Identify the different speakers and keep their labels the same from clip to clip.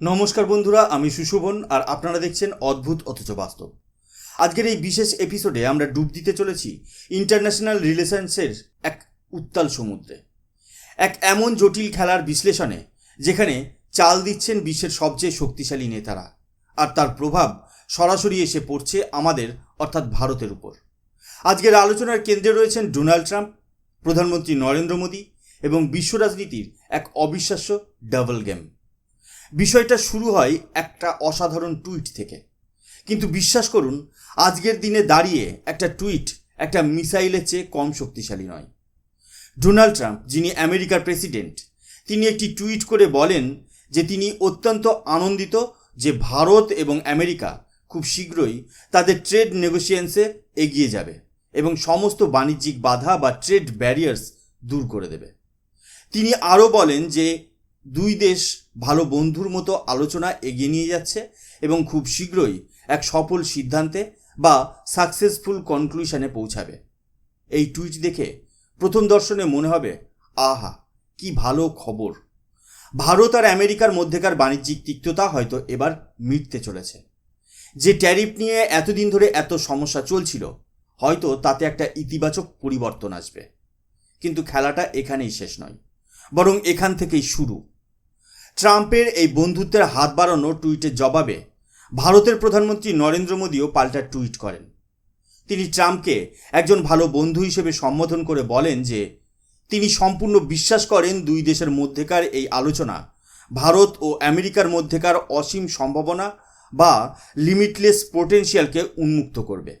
Speaker 1: নমস্কার বন্ধুরা, আমি সুশোভন আর আপনারা দেখছেন অদ্ভুত অথচ বাস্তব। আজকের এই বিশেষ এপিসোডে আমরা ডুব দিতে চলেছি ইন্টারন্যাশনাল রিলেশনসের এক উত্তাল সমুদ্রে। এক এমন জটিল খেলার বিশ্লেষণে যেখানে চাল দিচ্ছেন বিশ্বের সবচেয়ে শক্তিশালী নেতারা আর তার প্রভাব সরাসরি এসে পড়ছে আমাদের, অর্থাৎ ভারতের উপর। আজকের আলোচনার কেন্দ্রে রয়েছেন ডোনাল্ড ট্রাম্প, প্রধানমন্ত্রী নরেন্দ্র মোদী এবং বিশ্ব রাজনীতির এক অবিশ্বাস্য ডাবল গেম বিষয়টা শুরু হয় একটা অসাধারণ টুইট থেকে। কিন্তু বিশ্বাস করুন, আজকের দিনে দাঁড়িয়ে একটা টুইট একটা মিসাইলের চেয়ে কম শক্তিশালী নয়। ডোনাল্ড ট্রাম্প, যিনি আমেরিকার প্রেসিডেন্ট, তিনি একটি টুইট করে বলেন যে তিনি অত্যন্ত আনন্দিত যে ভারত এবং আমেরিকা খুব শীঘ্রই তাদের ট্রেড নেগোসিয়েন্সে এগিয়ে যাবে এবং সমস্ত বাণিজ্যিক বাধা বা ট্রেড ব্যারিয়ার্স দূর করে দেবে। তিনি আরও বলেন যে দুই দেশ ভালো বন্ধুর মতো আলোচনা এগিয়ে নিয়ে যাচ্ছে এবং খুব শীঘ্রই এক সফল সিদ্ধান্তে বা সাকসেসফুল কনক্লুশনে পৌঁছাবে। এই টুইট দেখে প্রথম দর্শনে মনে হবে, আহা, কি ভালো খবর। ভারত আর আমেরিকার মধ্যেকার বাণিজ্যিক তিক্ততা হয়তো এবার মিটতে চলেছে। যে ট্যারিফ নিয়ে এতদিন ধরে এত সমস্যা চলছিল, হয়তো তাতে একটা ইতিবাচক পরিবর্তন আসবে। কিন্তু খেলাটা এখানেই শেষ নয়, বরং এখান থেকেই শুরু। ট্রাম্পের এই বন্ধুত্বের হাত বাড়ানো টুইটের জবাবে ভারতের প্রধানমন্ত্রী নরেন্দ্র মোদীও পাল্টা টুইট করেন। তিনি ট্রাম্পকে একজন ভালো বন্ধু হিসেবে সম্বোধন করে বলেন যে, তিনি সম্পূর্ণ বিশ্বাস করেন দুই দেশের মধ্যেকার এই আলোচনা ভারত ও আমেরিকার মধ্যেকার অসীম সম্ভাবনা বা লিমিটলেস পোটেনশিয়ালকে উন্মুক্ত করবে।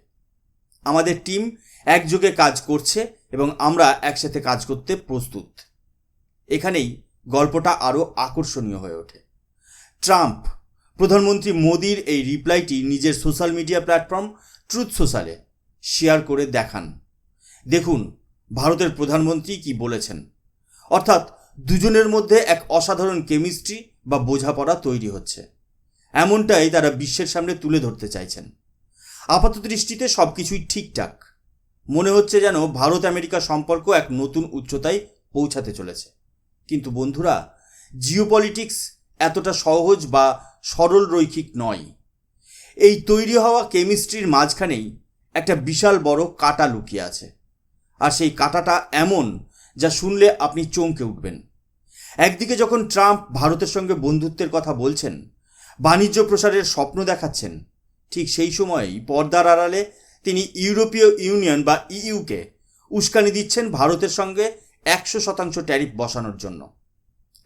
Speaker 1: আমাদের টিম একযোগে কাজ করছে এবং আমরা একসাথে কাজ করতে প্রস্তুত। এখানেই গল্পটা আরও আকর্ষণীয় হয়ে ওঠে। ট্রাম্প, প্রধানমন্ত্রী মোদির এই রিপ্লাইটি নিজের সোশ্যাল মিডিয়া প্ল্যাটফর্ম ট্রুথ সোশ্যালে শেয়ার করে দেখান। দেখুন, ভারতের প্রধানমন্ত্রী কি বলেছেন। অর্থাৎ, দুজনের মধ্যে এক অসাধারণ কেমিস্ট্রি বা বোঝাপড়া তৈরি হচ্ছে। এমনটাই তারা বিশ্বের সামনে তুলে ধরতে চাইছেন। আপাত দৃষ্টিতে সব কিছুই ঠিকঠাক। মনে হচ্ছে যেন ভারত আমেরিকা সম্পর্ক এক নতুন উচ্চতায় পৌঁছাতে চলেছে। কিন্তু বন্ধুরা জিওপলিটিক্স এতটা সহজ বা সরল রৈখিক নয়। এই তৈরি হওয়া কেমিস্ট্রির মাঝখানেই একটা বিশাল বড় কাটা লুকিয়ে আছে। আর সেই কাটাটা এমন যা শুনলে আপনি চমকে উঠবেন। একদিকে যখন ট্রাম্প ভারতের সঙ্গে বন্ধুত্বের কথা বলছেন, বাণিজ্য প্রসারের স্বপ্ন দেখাচ্ছেন, ঠিক সেই সময়েই পর্দার আড়ালে তিনি ইউরোপীয় ইউনিয়ন বা ইইউকে উস্কানি দিচ্ছেন ভারতের সঙ্গে একশো শতাংশ ট্যারিফ বসানোর জন্য।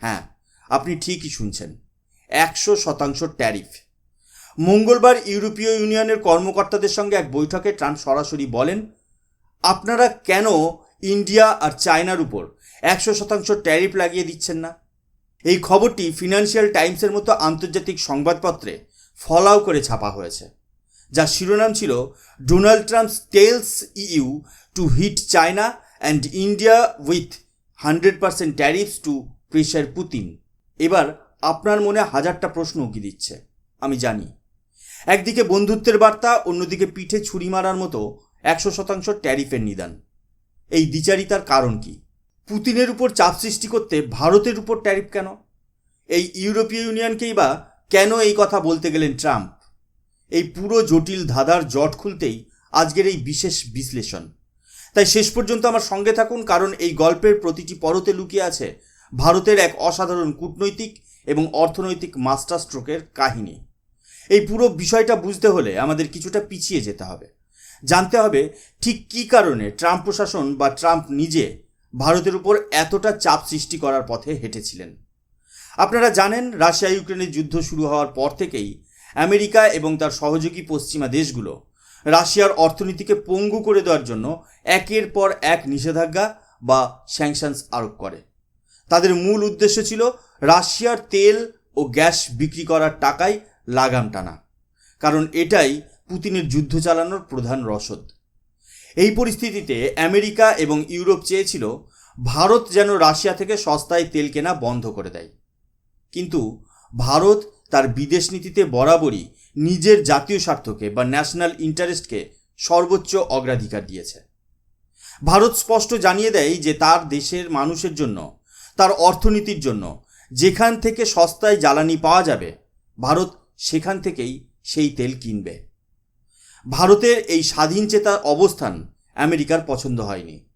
Speaker 1: হ্যাঁ আপনি ঠিকই শুনছেন। একশো শতাংশ ট্যারিফ। মঙ্গলবার ইউরোপীয় ইউনিয়নের কর্মকর্তাদের সঙ্গে এক বৈঠকে ট্রাম্প সরাসরি বলেন, আপনারা কেন ইন্ডিয়া আর চায়নার উপর একশো শতাংশ ট্যারিফ লাগিয়ে দিচ্ছেন না? এই খবরটি ফিনান্সিয়াল টাইমসের মতো আন্তর্জাতিক সংবাদপত্রে ফলাও করে ছাপা হয়েছে। যার শিরোনাম ছিল, Donald Trump tells you to hit China and India with hundred percent tariffs to pressure Putin এবার আপনার মনে হাজারটা প্রশ্ন উঁকি দিচ্ছে, আমি জানি। একদিকে বন্ধুত্বের বার্তা, অন্যদিকে পিঠে ছুরি মারার মতো একশো শতাংশ ট্যারিফের নিদান। এই দ্বিচারিতার কারণ কি? পুতিনের উপর চাপ সৃষ্টি করতে ভারতের উপর ট্যারিফ কেন? এই ইউরোপীয় ইউনিয়নকেই বা কেন এই কথা বলতে গেলেন ট্রাম্প? এই পুরো জটিল ধাঁধার জট খুলতেই আজকের এই বিশেষ বিশ্লেষণ। তাই শেষ পর্যন্ত আমার সঙ্গে থাকুন, কারণ এই গল্পের প্রতিটি পরতে লুকিয়ে আছে ভারতের এক অসাধারণ কূটনৈতিক এবং অর্থনৈতিক মাস্টার স্ট্রোকের কাহিনী। এই পুরো বিষয়টা বুঝতে হলে আমাদের কিছুটা পিছিয়ে যেতে হবে। জানতে হবে ঠিক কী কারণে ট্রাম্প প্রশাসন বা ট্রাম্প নিজে ভারতের উপর এতটা চাপ সৃষ্টি করার পথে হেঁটেছিলেন। আপনারা জানেন রাশিয়া ইউক্রেনের যুদ্ধ শুরু হওয়ার পর থেকেই আমেরিকা এবং তার সহযোগী পশ্চিমা দেশগুলো রাশিয়ার অর্থনীতিকে পঙ্গু করে দেওয়ার জন্য একের পর এক নিষেধাজ্ঞা বা স্যাংশনস আরোপ করে। তাদের মূল উদ্দেশ্য ছিল রাশিয়ার তেল ও গ্যাস বিক্রি করার টাকায় লাগাম টানা। কারণ এটাই পুতিনের যুদ্ধ চালানোর প্রধান রসদ। এই পরিস্থিতিতে আমেরিকা এবং ইউরোপ চেয়েছিল ভারত যেন রাশিয়া থেকে সস্তায় তেল কেনা বন্ধ করে দেয়। কিন্তু ভারত তার বিদেশ নীতিতে বরাবরই নিজের জাতীয় স্বার্থকে বা ন্যাশনাল ইন্টারেস্টকে সর্বোচ্চ অগ্রাধিকার দিয়েছে। ভারত স্পষ্ট জানিয়ে দেয় যে তার দেশের মানুষের জন্য, তার অর্থনীতির জন্য যেখান থেকে সস্তায় জ্বালানি পাওয়া যাবে, ভারত সেখান থেকেই সেই তেল কিনবে। ভারতের এই স্বাধীন চেতার অবস্থান আমেরিকার পছন্দ হয়নি।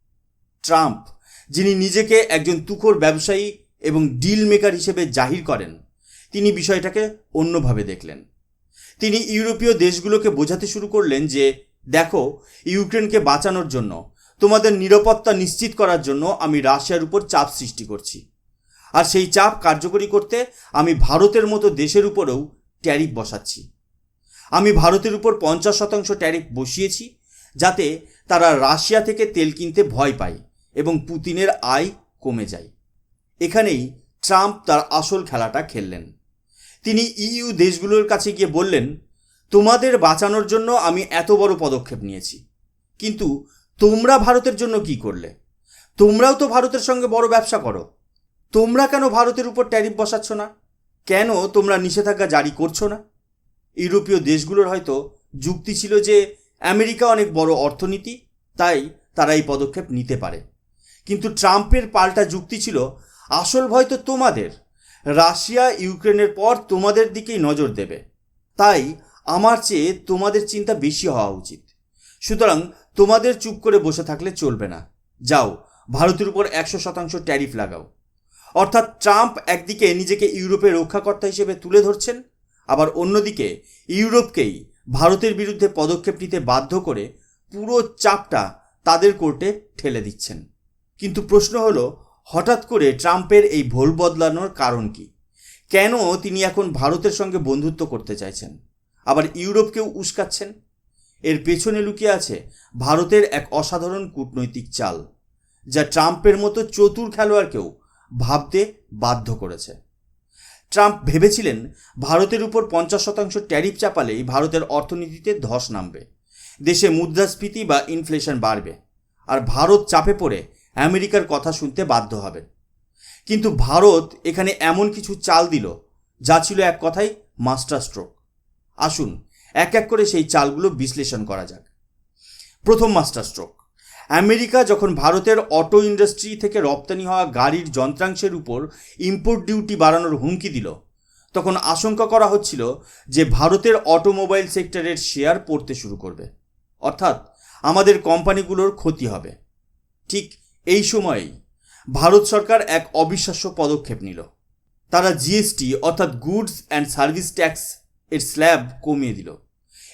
Speaker 1: ট্রাম্প, যিনি নিজেকে একজন তুখোর ব্যবসায়ী এবং ডিল মেকার হিসেবে জাহির করেন, তিনি বিষয়টাকে অন্যভাবে দেখলেন। তিনি ইউরোপীয় দেশগুলোকে বোঝাতে শুরু করলেন যে, দেখো, ইউক্রেনকে বাঁচানোর জন্য, তোমাদের নিরাপত্তা নিশ্চিত করার জন্য আমি রাশিয়ার উপর চাপ সৃষ্টি করছি। আর সেই চাপ কার্যকরী করতে আমি ভারতের মতো দেশের উপরেও ট্যারিফ বসাচ্ছি। আমি ভারতের উপর পঞ্চাশ শতাংশ ট্যারিফ বসিয়েছি, যাতে তারা রাশিয়া থেকে তেল কিনতে ভয় পায় এবং পুতিনের আয় কমে যায়। এখানেই ট্রাম্প তার আসল খেলাটা খেললেন। তিনি ইইউ দেশগুলোর কাছে গিয়ে বললেন, তোমাদের বাঁচানোর জন্য আমি এত বড় পদক্ষেপ নিয়েছি। কিন্তু তোমরা ভারতের জন্য কি করলে? তোমরাও তো ভারতের সঙ্গে বড় ব্যবসা করো। তোমরা কেন ভারতের উপর ট্যারিফ বসাচ্ছ না? কেন তোমরা নিষেধাজ্ঞা জারি করছ না? ইউরোপীয় দেশগুলোর হয়তো যুক্তি ছিল যে আমেরিকা অনেক বড় অর্থনীতি, তাই তারা এই পদক্ষেপ নিতে পারে। কিন্তু ট্রাম্পের পাল্টা যুক্তি ছিল, আসল ভয় তো তোমাদের। রাশিয়া ইউক্রেনের পর তোমাদের দিকেই নজর দেবে। তাই আমার চেয়ে তোমাদের চিন্তা বেশি হওয়া উচিত। সুতরাং তোমাদের চুপ করে বসে থাকলে চলবে না। যাও, ভারতের উপর একশো শতাংশ ট্যারিফ লাগাও। অর্থাৎ ট্রাম্প একদিকে নিজেকে ইউরোপের রক্ষাকর্তা হিসেবে তুলে ধরছেন, আবার অন্যদিকে ইউরোপকেই ভারতের বিরুদ্ধে পদক্ষেপ নিতে বাধ্য করে পুরো চাপটা তাদের কোর্টে ঠেলে দিচ্ছেন। কিন্তু প্রশ্ন হলো হঠাৎ করে ট্রাম্পের এই ভোল বদলানোর কারণ কি? কেন তিনি এখন ভারতের সঙ্গে বন্ধুত্ব করতে চাইছেন? আবার ইউরোপকেও উস্কাচ্ছেন? এর পেছনে লুকিয়ে আছে ভারতের এক অসাধারণ কূটনৈতিক চাল, যা ট্রাম্পের মতো চতুর খেলোয়াড়কেও ভাবতে বাধ্য করেছে। ট্রাম্প ভেবেছিলেন ভারতের উপর পঞ্চাশ শতাংশ ট্যারিফ চাপালেই ভারতের অর্থনীতিতে ধস নামবে, দেশে মুদ্রাস্ফীতি বা ইনফ্লেশন বাড়বে, আর ভারত চাপে পড়ে আমেরিকার কথা শুনতে বাধ্য হবে। কিন্তু ভারত এখানে এমন কিছু চাল দিল, যা ছিল এক কথাই মাস্টার স্ট্রোক। আসুন, এক এক করে সেই চালগুলো বিশ্লেষণ করা যাক। প্রথম মাস্টার স্ট্রোক। আমেরিকা যখন ভারতের অটো ইন্ডাস্ট্রি থেকে রপ্তানি হওয়া গাড়ির যন্ত্রাংশের উপর ইম্পোর্ট ডিউটি বাড়ানোর হুমকি দিল, তখন আশঙ্কা করা হচ্ছিল যে ভারতের অটোমোবাইল সেক্টরের শেয়ার পড়তে শুরু করবে। অর্থাৎ আমাদের কোম্পানিগুলোর ক্ষতি হবে। ঠিক এই সময়েই ভারত সরকার এক অবিশ্বাস্য পদক্ষেপ নিল। তারা জিএসটি অর্থাৎ গুডস অ্যান্ড সার্ভিস ট্যাক্স এর স্ল্যাব কমিয়ে দিল।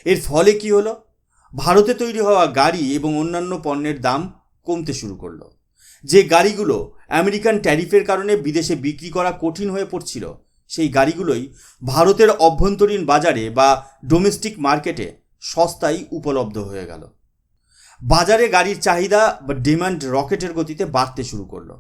Speaker 1: এর ফলে কি হলো? ভারতে তৈরি হওয়া গাড়ি এবং অন্যান্য পণ্যের দাম কমতে শুরু করল। যে গাড়িগুলো আমেরিকান ট্যারিফের কারণে বিদেশে বিক্রি করা কঠিন হয়ে পড়ছিল, সেই গাড়িগুলোই ভারতের অভ্যন্তরীণ বাজারে বা ডোমেস্টিক মার্কেটে সস্তায় উপলব্ধ হয়ে গেল। বাজারে গাড়ির চাহিদা বা ডিমান্ড রকেটের গতিতে বাড়তে শুরু করল।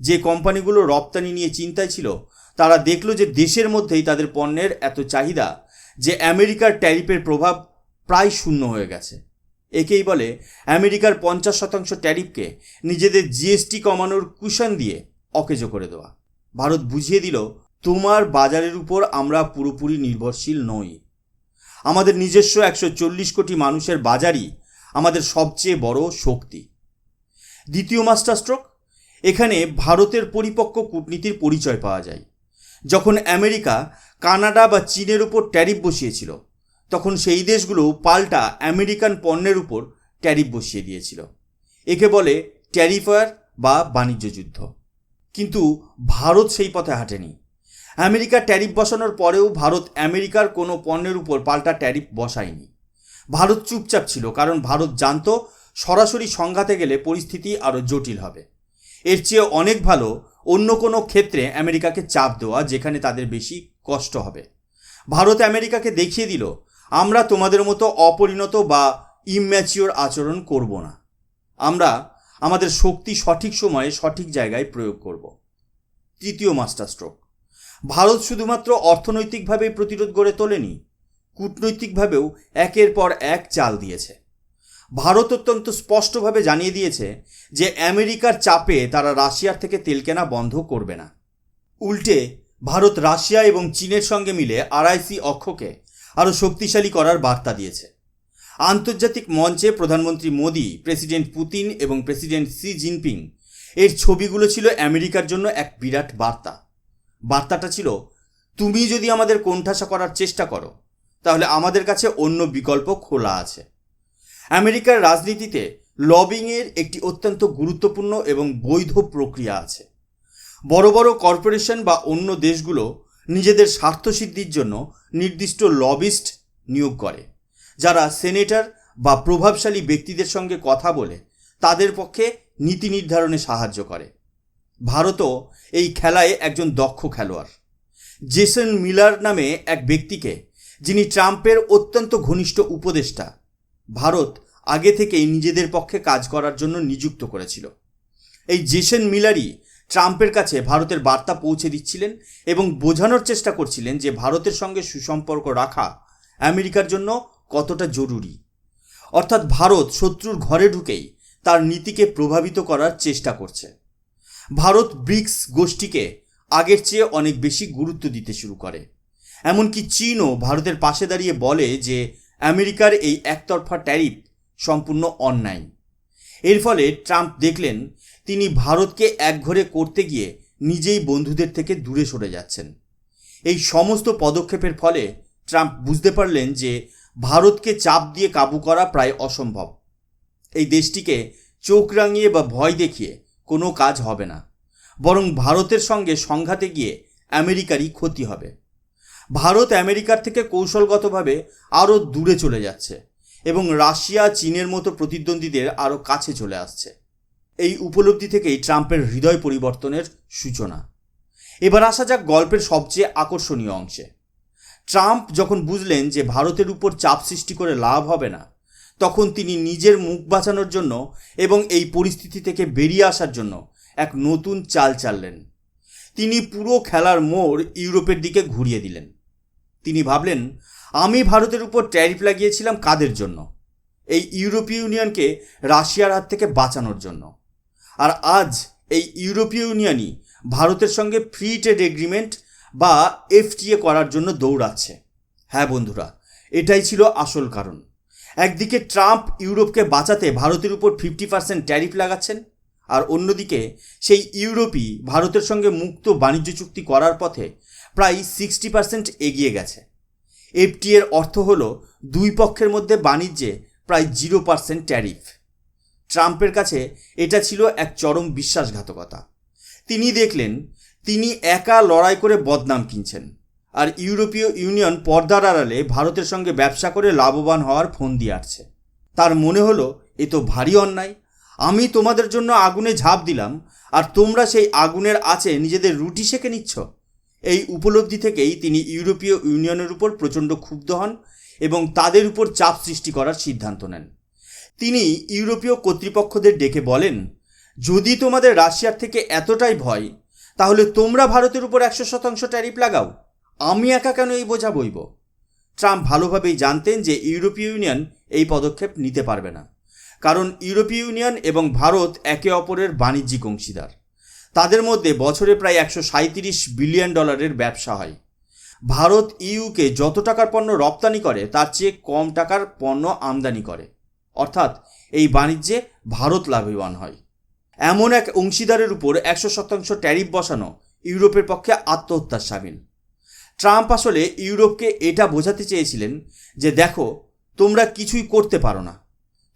Speaker 1: যে কোম্পানিগুলো রপ্তানি নিয়ে চিন্তায় ছিল, তারা দেখল যে দেশের মধ্যেই তাদের পণ্যের এত চাহিদা যে আমেরিকার ট্যারিফের প্রভাব প্রায় শূন্য হয়ে গেছে। একেই বলে আমেরিকার পঞ্চাশ শতাংশ ট্যারিফকে নিজেদের জিএসটি কমানোর কুশন দিয়ে অকেজো করে দেওয়া। ভারত বুঝিয়ে দিল, তোমার বাজারের উপর আমরা পুরোপুরি নির্ভরশীল নই। আমাদের নিজস্ব একশো চল্লিশ কোটি মানুষের বাজারই আমাদের সবচেয়ে বড় শক্তি। দ্বিতীয় মাস্টার স্ট্রোক, এখানে ভারতের পরিপক্ক কূটনীতির পরিচয় পাওয়া যায়। যখন আমেরিকা, কানাডা বা চীনের উপর ট্যারিফ বসিয়েছিল, তখন সেই দেশগুলো পাল্টা আমেরিকান পণ্যের উপর ট্যারিফ বসিয়ে দিয়েছিল। একে বলে ট্যারিফার বা বাণিজ্য যুদ্ধ। কিন্তু ভারত সেই পথে হাঁটেনি। আমেরিকা ট্যারিফ বসানোর পরেও ভারত আমেরিকার কোনো পণ্যের উপর পাল্টা ট্যারিফ বসায়নি। ভারত চুপচাপ ছিল, কারণ ভারত জানত সরাসরি সংঘাতে গেলে পরিস্থিতি আরও জটিল হবে। এর চেয়ে অনেক ভালো অন্য কোনো ক্ষেত্রে আমেরিকাকে চাপ দেওয়া, যেখানে তাদের বেশি কষ্ট হবে। ভারত আমেরিকাকে দেখিয়ে দিল, আমরা তোমাদের মতো অপরিণত বা ইম্যাচিওর আচরণ করব না। আমরা আমাদের শক্তি সঠিক সময়ে সঠিক জায়গায় প্রয়োগ করব। তৃতীয় মাস্টার স্ট্রোক ভারত শুধুমাত্র অর্থনৈতিকভাবেই প্রতিরোধ গড়ে তোলেনি? কূটনৈতিকভাবেও একের পর এক চাল দিয়েছে। ভারত অত্যন্ত স্পষ্টভাবে জানিয়ে দিয়েছে যে আমেরিকার চাপে তারা রাশিয়ার থেকে তেল কেনা বন্ধ করবে না। উল্টে, ভারত রাশিয়া এবং চীনের সঙ্গে মিলে আরআইসি অক্ষকে আরও শক্তিশালী করার বার্তা দিয়েছে। আন্তর্জাতিক মঞ্চে প্রধানমন্ত্রী মোদি, প্রেসিডেন্ট পুতিন এবং প্রেসিডেন্ট সি জিনপিং এর ছবিগুলো ছিল আমেরিকার জন্য এক বিরাট বার্তা। বার্তাটা ছিল, তুমি যদি আমাদের কোণঠাসা করার চেষ্টা করো তাহলে আমাদের কাছে অন্য বিকল্প খোলা আছে। আমেরিকার রাজনীতিতে লবিংয়ের একটি অত্যন্ত গুরুত্বপূর্ণ এবং বৈধ প্রক্রিয়া আছে। বড় বড় কর্পোরেশন বা অন্য দেশগুলো নিজেদের স্বার্থসিদ্ধির জন্য নির্দিষ্ট লবিস্ট নিয়োগ করে, যারা সেনেটর বা প্রভাবশালী ব্যক্তিদের সঙ্গে কথা বলে তাদের পক্ষে নীতি নির্ধারণে সাহায্য করে। ভারতও এই খেলায় একজন দক্ষ খেলোয়াড়। জেসন মিলার নামে এক ব্যক্তিকে যিনি ট্রাম্পের অত্যন্ত ঘনিষ্ঠ উপদেষ্টা, ভারত আগে থেকেই নিজেদের পক্ষে কাজ করার জন্য নিযুক্ত করেছিল। এই জেসন মিলারই ট্রাম্পের কাছে ভারতের বার্তা পৌঁছে দিচ্ছিলেন এবং বোঝানোর চেষ্টা করছিলেন যে ভারতের সঙ্গে সুসম্পর্ক রাখা আমেরিকার জন্য কতটা জরুরি। অর্থাৎ ভারত শত্রুর ঘরে ঢুকেই তার নীতিকে প্রভাবিত করার চেষ্টা করছে। ভারত ব্রিক্স গোষ্ঠীকে আগের চেয়ে অনেক বেশি গুরুত্ব দিতে শুরু করে। এমনকি চীনও ভারতের পাশে দাঁড়িয়ে বলে যে আমেরিকার এই একতরফা ট্যারিফ সম্পূর্ণ অন্যায়। এর ফলে ট্রাম্প দেখলেন তিনি ভারতকে একঘরে করতে গিয়ে নিজেই বন্ধুদের থেকে দূরে সরে যাচ্ছেন। এই সমস্ত পদক্ষেপের ফলে ট্রাম্প বুঝতে পারলেন যে ভারতকে চাপ দিয়ে কাবু করা প্রায় অসম্ভব। এই দেশটিকে চোখ রাঙিয়ে বা ভয় দেখিয়ে কোনো কাজ হবে না, বরং ভারতের সঙ্গে সংঘাতে গিয়ে আমেরিকারই ক্ষতি হবে। ভারত আমেরিকার থেকে কৌশলগতভাবে আরও দূরে চলে যাচ্ছে এবং রাশিয়া, চীনের মতো প্রতিদ্বন্দ্বীদের আরও কাছে চলে আসছে। এই উপলব্ধি থেকেই ট্রাম্পের হৃদয় পরিবর্তনের সূচনা। এবার আসা যাক গল্পের সবচেয়ে আকর্ষণীয় অংশে। ট্রাম্প যখন বুঝলেন যে ভারতের উপর চাপ সৃষ্টি করে লাভ হবে না, তখন তিনি নিজের মুখ বাঁচানোর জন্য এবং এই পরিস্থিতি থেকে বেরিয়ে আসার জন্য এক নতুন চাল চাললেন। তিনি পুরো খেলার মোড় ইউরোপের দিকে ঘুরিয়ে দিলেন। তিনি ভাবলেন, আমি ভারতের উপর ট্যারিফ লাগিয়েছিলাম কাদের জন্য? এই ইউরোপীয় ইউনিয়নকে রাশিয়ার হাত থেকে বাঁচানোর জন্য। আর আজ এই ইউরোপীয় ইউনিয়নই ভারতের সঙ্গে ফ্রি ট্রেড এগ্রিমেন্ট বা এফটিএ করার জন্য দৌড়াচ্ছে। হ্যাঁ বন্ধুরা, এটাই ছিল আসল কারণ। একদিকে ট্রাম্প ইউরোপকে বাঁচাতে ভারতের উপর ফিফটি পার্সেন্ট ট্যারিফ লাগাচ্ছেন, আর অন্যদিকে সেই ইউরোপই ভারতের সঙ্গে মুক্ত বাণিজ্য চুক্তি করার পথে প্রায় সিক্সটি পার্সেন্ট এগিয়ে গেছে। এফটি এর অর্থ হল দুই পক্ষের মধ্যে বাণিজ্যে প্রায় জিরো পার্সেন্ট ট্যারিফ ট্রাম্পের কাছে এটা ছিল এক চরম বিশ্বাসঘাতকতা। তিনি দেখলেন, তিনি একা লড়াই করে বদনাম কিনছেন। আর ইউরোপীয় ইউনিয়ন পর্দার আড়ালে ভারতের সঙ্গে ব্যবসা করে লাভবান হওয়ার ফোন দিয়ে আসছে তার মনে হলো, এ তো ভারী অন্যায়। আমি তোমাদের জন্য আগুনে ঝাঁপ দিলাম, আর তোমরা সেই আগুনের আছে নিজেদের রুটি সেঁকে নিচ্ছ। এই উপলব্ধি থেকেই তিনি ইউরোপীয় ইউনিয়নের উপর প্রচণ্ড ক্ষুব্ধ হন এবং তাদের উপর চাপ সৃষ্টি করার সিদ্ধান্ত নেন। তিনি ইউরোপীয় কর্তৃপক্ষদের ডেকে বলেন, যদি তোমাদের রাশিয়ার থেকে এতটাই ভয়, তাহলে তোমরা ভারতের উপর একশো শতাংশ ট্যারিফ লাগাও। আমি একা কেন এই বোঝা বইব? ট্রাম্প ভালোভাবেই জানতেন যে ইউরোপীয় ইউনিয়ন এই পদক্ষেপ নিতে পারবে না, কারণ ইউরোপীয় ইউনিয়ন এবং ভারত একে অপরের বাণিজ্যিক অংশীদার। তাদের মধ্যে বছরে প্রায় একশো সাঁত্রিশ বিলিয়ন ডলারের ব্যবসা হয়। ভারত ইউকে যত টাকার পণ্য রপ্তানি করে, তার চেয়ে কম টাকার পণ্য আমদানি করে। অর্থাৎ এই বাণিজ্যে ভারত লাভবান হয়। এমন এক অংশীদারের উপর একশো শতাংশ ট্যারিফ বসানো ইউরোপের পক্ষে আত্মহত্যার সামিল। ট্রাম্প আসলে ইউরোপকে এটা বোঝাতে চেয়েছিলেন যে, দেখো, তোমরা কিছুই করতে পারো না।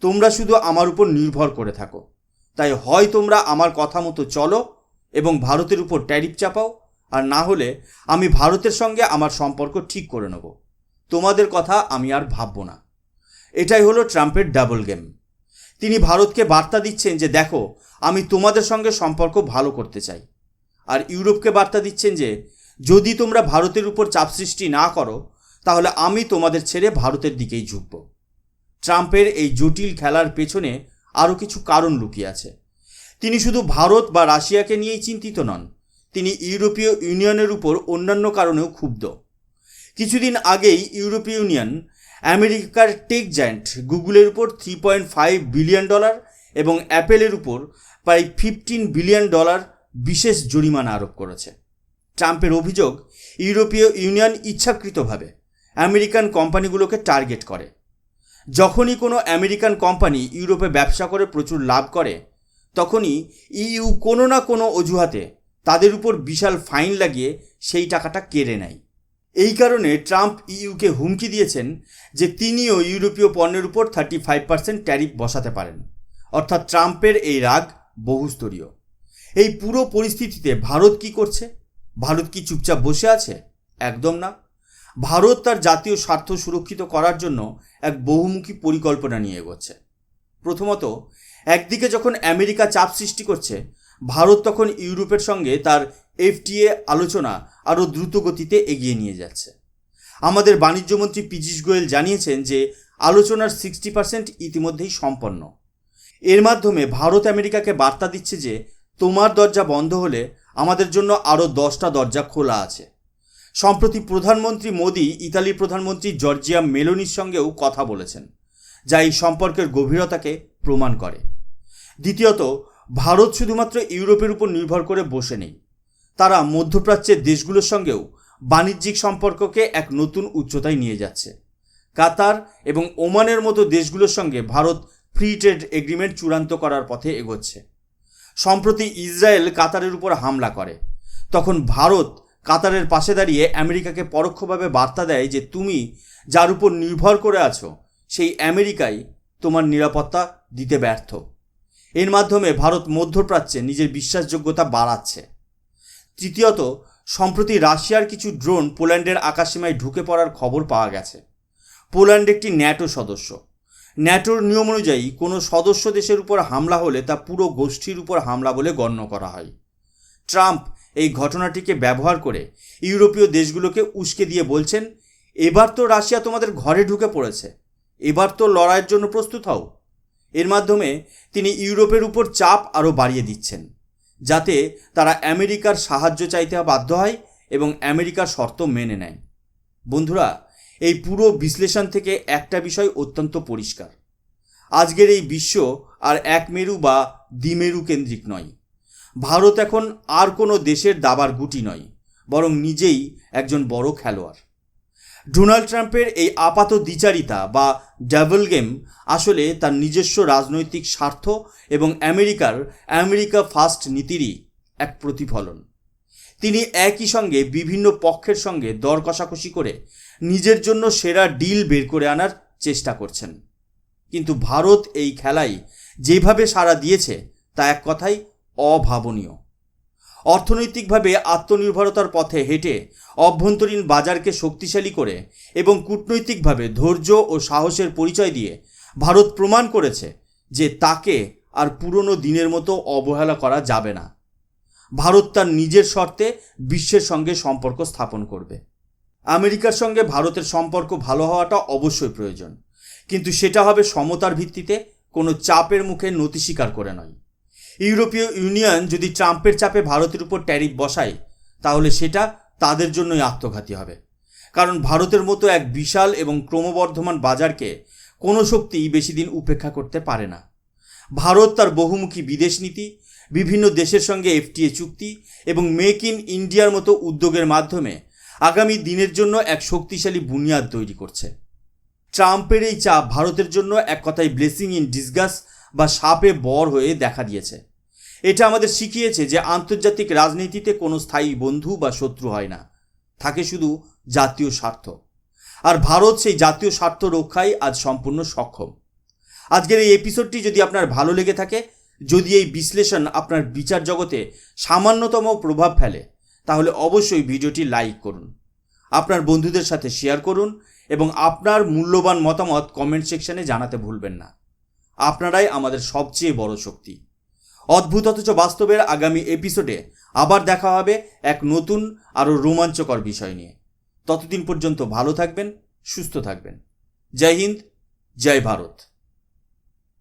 Speaker 1: তোমরা শুধু আমার উপর নির্ভর করে থাকো। তাই হয় তোমরা আমার কথা মতো চলো এবং ভারতের উপর ট্যারিফ চাপাও, আর না হলে আমি ভারতের সঙ্গে আমার সম্পর্ক ঠিক করে নেব। তোমাদের কথা আমি আর ভাববো না। এটাই হলো ট্রাম্পের ডাবল গেম। তিনি ভারতকে বার্তা দিচ্ছেন যে, দেখো, আমি তোমাদের সঙ্গে সম্পর্ক ভালো করতে চাই। আর ইউরোপকে বার্তা দিচ্ছেন যে, যদি তোমরা ভারতের উপর চাপ সৃষ্টি না করো, তাহলে আমি তোমাদের ছেড়ে ভারতের দিকেই ঝুঁকব। ট্রাম্পের এই জটিল খেলার পেছনে আরও কিছু কারণ লুকিয়ে আছে। তিনি শুধু ভারত বা রাশিয়াকে নিয়েই চিন্তিত নন, তিনি ইউরোপীয় ইউনিয়নের উপর অন্যান্য কারণেও ক্ষুব্ধ। কিছুদিন আগেই ইউরোপীয় ইউনিয়ন, আমেরিকার টেক জায়ান্ট, গুগলের উপর three point five billion dollar এবং অ্যাপেলের উপর প্রায় ফিফটিন বিলিয়ন ডলার বিশেষ জরিমানা আরোপ করেছে। ট্রাম্পের অভিযোগ, ইউরোপীয় ইউনিয়ন ইচ্ছাকৃতভাবে আমেরিকান কোম্পানিগুলোকে টার্গেট করে। যখনই কোনো আমেরিকান কোম্পানি ইউরোপে ব্যবসা করে প্রচুর লাভ করে তখনই ইইউ কোনো না কোনো অজুহাতে তাদের উপর বিশাল ফাইন লাগিয়ে সেই টাকাটা কেড়ে নেয়। এই কারণে ট্রাম্প ইইউকে হুমকি দিয়েছেন যে তিনিও ইউরোপীয় পণ্যের উপর থার্টি ফাইভ পার্সেন্ট ট্যারিফ বসাতে পারেন। অর্থাৎ ট্রাম্পের এই রাগ বহুস্তরীয়। এই পুরো পরিস্থিতিতে ভারত কি করছে? ভারত কি চুপচাপ বসে আছে? একদম না। ভারত তার জাতীয় স্বার্থ সুরক্ষিত করার জন্য এক বহুমুখী পরিকল্পনা নিয়ে এগোচ্ছে। প্রথমত একদিকে যখন আমেরিকা চাপ সৃষ্টি করছে, ভারত তখন ইউরোপের সঙ্গে তার এফটিএ আলোচনা আরও দ্রুত গতিতে এগিয়ে নিয়ে যাচ্ছে। আমাদের বাণিজ্যমন্ত্রী পীযূষ গোয়েল জানিয়েছেন যে, আলোচনার সিক্সটি পার্সেন্ট ইতিমধ্যেই সম্পন্ন। এর মাধ্যমে ভারত আমেরিকাকে বার্তা দিচ্ছে যে, তোমার দরজা বন্ধ হলে আমাদের জন্য আরও দশটা দরজা খোলা আছে। সম্প্রতি প্রধানমন্ত্রী মোদী ইতালির প্রধানমন্ত্রী জর্জিয়া মেলোনির সঙ্গেও কথা বলেছেন, যা এই সম্পর্কের গভীরতাকে প্রমাণ করে। দ্বিতীয়ত, ভারত শুধুমাত্র ইউরোপের উপর নির্ভর করে বসে নেই। তারা মধ্যপ্রাচ্যের দেশগুলোর সঙ্গেও বাণিজ্যিক সম্পর্ককে এক নতুন উচ্চতায় নিয়ে যাচ্ছে। কাতার এবং ওমানের মতো দেশগুলোর সঙ্গে ভারত ফ্রি ট্রেড এগ্রিমেন্ট চূড়ান্ত করার পথে এগোচ্ছে। সম্প্রতি ইসরায়েল কাতারের উপর হামলা করে। তখন ভারত কাতারের পাশে দাঁড়িয়ে আমেরিকাকে পরোক্ষভাবে বার্তা দেয় যে, তুমি যার উপর নির্ভর করে আছো, সেই আমেরিকাই তোমার নিরাপত্তা দিতে ব্যর্থ। এর মাধ্যমে ভারত মধ্যপ্রাচ্যে নিজের বিশ্বাসযোগ্যতা বাড়াচ্ছে। তৃতীয়ত, সম্প্রতি রাশিয়ার কিছু ড্রোন পোল্যান্ডের আকাশসীমায় ঢুকে পড়ার খবর পাওয়া গেছে। পোল্যান্ড একটি ন্যাটো সদস্য। ন্যাটোর নিয়ম অনুযায়ী কোনো সদস্য দেশের উপর হামলা হলে তা পুরো গোষ্ঠীর উপর হামলা বলে গণ্য করা হয়। ট্রাম্প এই ঘটনাটিকে ব্যবহার করে ইউরোপীয় দেশগুলোকে উস্কে দিয়ে বলছেন, এবার তো রাশিয়া তোমাদের ঘরে ঢুকে পড়েছে। এবার তো লড়াইয়ের জন্য প্রস্তুত হও। এর মাধ্যমে তিনি ইউরোপের উপর চাপ আরও বাড়িয়ে দিচ্ছেন, যাতে তারা আমেরিকার সাহায্য চাইতে বাধ্য হয় এবং আমেরিকার শর্ত মেনে নেয়। বন্ধুরা, এই পুরো বিশ্লেষণ থেকে একটা বিষয় অত্যন্ত পরিষ্কার। আজকের এই বিশ্ব আর এক মেরু বা দ্বিমেরু কেন্দ্রিক নয়। ভারত এখন আর কোনো দেশের দাবার গুটি নয়, বরং নিজেই একজন বড় খেলোয়াড়। ডোনাল্ড ট্রাম্পের এই আপাত দ্বিচারিতা বা ডাবল গেম আসলে তার নিজস্ব রাজনৈতিক স্বার্থ এবং আমেরিকার আমেরিকা ফার্স্ট নীতিরই এক প্রতিফলন। তিনি একই সঙ্গে বিভিন্ন পক্ষের সঙ্গে দর কষাকষি করে নিজের জন্য সেরা ডিল বের করে আনার চেষ্টা করছেন। কিন্তু ভারত এই খেলায় যেভাবে সাড়া দিয়েছে তা এক কথাই অভাবনীয়। অর্থনৈতিকভাবে আত্মনির্ভরতার পথে হেঁটে অভ্যন্তরীণ বাজারকে শক্তিশালী করে এবং কূটনৈতিকভাবে ধৈর্য ও সাহসের পরিচয় দিয়ে ভারত প্রমাণ করেছে যে তাকে আর পুরনো দিনের মতো অবহেলা করা যাবে না। ভারত তার নিজের শর্তে বিশ্বের সঙ্গে সম্পর্ক স্থাপন করবে। আমেরিকার সঙ্গে ভারতের সম্পর্ক ভালো হওয়াটা অবশ্যই প্রয়োজন। কিন্তু সেটা হবে সমতার ভিত্তিতে, কোনো চাপের মুখে নতি স্বীকার করে নয়। ইউরোপীয় ইউনিয়ন যদি ট্রাম্পের চাপে ভারতের উপর ট্যারিফ বসায়, তাহলে সেটা তাদের জন্যই আত্মঘাতী হবে। কারণ ভারতের মতো এক বিশাল এবং ক্রমবর্ধমান বাজারকে কোনো শক্তিই বেশি দিন উপেক্ষা করতে পারে না। ভারত তার বহুমুখী বিদেশ নীতি, বিভিন্ন দেশের সঙ্গে এফটিএ চুক্তি এবং মেক ইন ইন্ডিয়ার মতো উদ্যোগের মাধ্যমে আগামী দিনের জন্য এক শক্তিশালী বুনিয়াদ তৈরি করছে। ট্রাম্পের এই চাপ ভারতের জন্য এক কথায় ব্লেসিং ইন ডিসগাস বা সাপে বর হয়ে দেখা দিয়েছে। এটা আমাদের শিখিয়েছে যে আন্তর্জাতিক রাজনীতিতে কোনো স্থায়ী বন্ধু বা শত্রু হয় না। থাকে শুধু জাতীয় স্বার্থ। আর ভারত সেই জাতীয় স্বার্থ রক্ষায় আজ সম্পূর্ণ সক্ষম। আজকের এই এপিসোডটি যদি আপনার ভালো লেগে থাকে, যদি এই বিশ্লেষণ আপনার বিচার জগতে সামান্যতম প্রভাব ফেলে, তাহলে অবশ্যই ভিডিওটি লাইক করুন। আপনার বন্ধুদের সাথে শেয়ার করুন এবং আপনার মূল্যবান মতামত কমেন্ট সেকশনে জানাতে ভুলবেন না। আপনারাই আমাদের সবচেয়ে বড় শক্তি। অদ্ভুত অথচ বাস্তবের আগামী এপিসোডে আবার দেখা হবে এক নতুন আরও রোমাঞ্চকর বিষয় নিয়ে। ততদিন পর্যন্ত ভালো থাকবেন, সুস্থ থাকবেন। জয় হিন্দ, জয় ভারত।